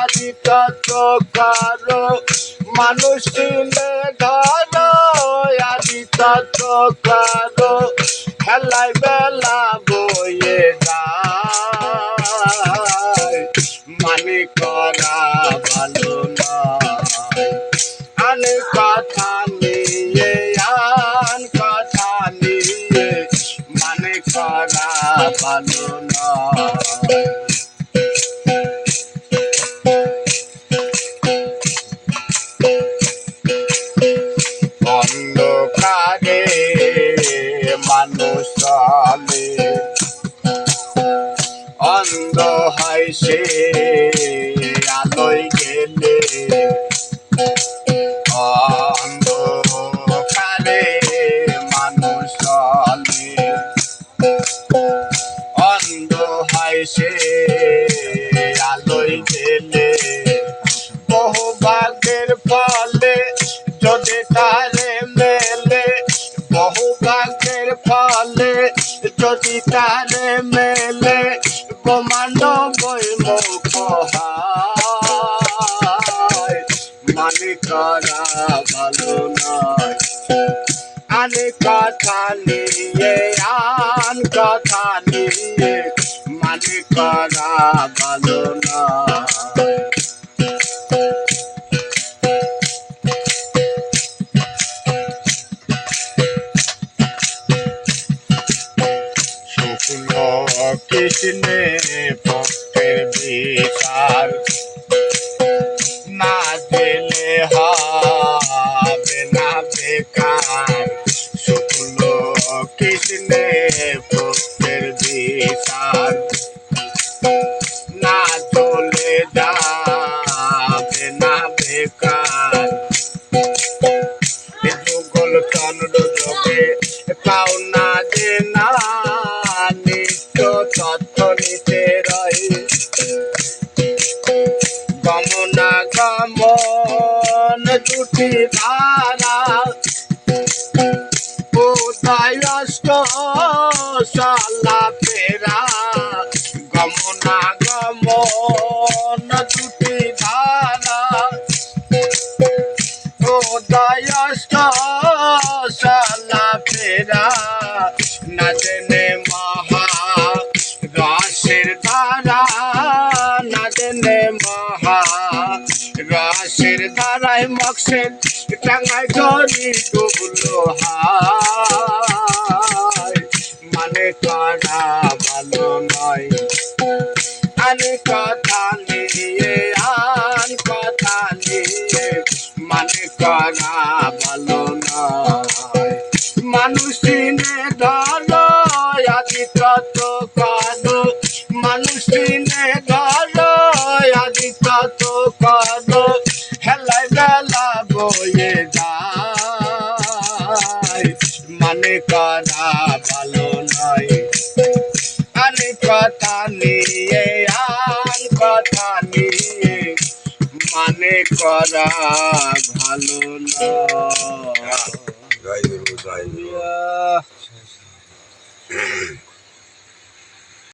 আজি কত করো মানুষ ধরো আজি কত করো খেলায় বেলা বয়ে মানে করা ভালো নয় আন কথা নিয়ে আন কথা অন্ধকারে মানুষ চলে। অন্ধ হয় সে আলোয় গেলে। অন্ধকারে মানুষ চলে। ফলে, যদি তারে মেলে মুখ হয় মানে করা ভালো নয়। আনে কথা নিয়ে, আন কথা নিয়ে মানে করা ভালো নয়। किसने तो फिर भी सार ना दिल हा बिना बेकार। নিত্য নিতে রয়ে গমনা গমন দুটি ধারা। উদয় অষ্ট সালা ফেরা? গমনা গমন দুটি ধারা। উদয়ষ্ট সালা ফেরা? না জেনে রাশের ধারায় মকসের টাঙ্গায় জড়ি ডুবলো হায়। মানে করা ভালো নয়। আনে কথা নিয়ে, আন কথা নিয়ে। মানে করা ভালো নয়। মানুষ চিনে ধরো আদি কত কালো। মানুষ চিনে ধরো হেলায় বেলা বয়ে যায়। মানে করা ভালো নয়। আন কথা নিয়ে আন কথা নিয়ে। মানে করা ভালো নয়।